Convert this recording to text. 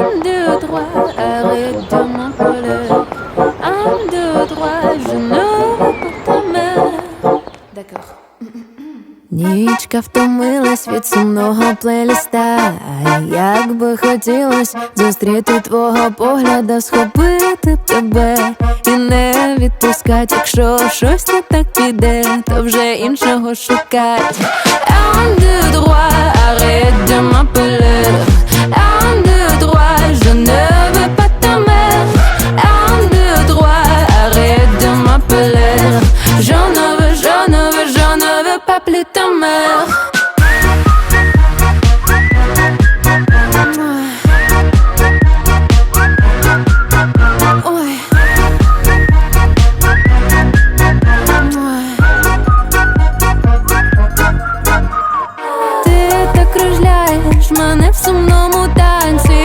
Un, deux, trois, arrête de m'appeler. Un, deux, trois, je ne pas ta mère. D'accord. Нічка втомилась від сумного плейліста. Як би хотілось зустріти твого погляда, схопити тебе і не відпускать, якщо щось не так піде, то вже іншого шукать. mer Je ne veux, j'en veux, je ne veux pas plus ta mère Ти так кружляєш мене в сумному так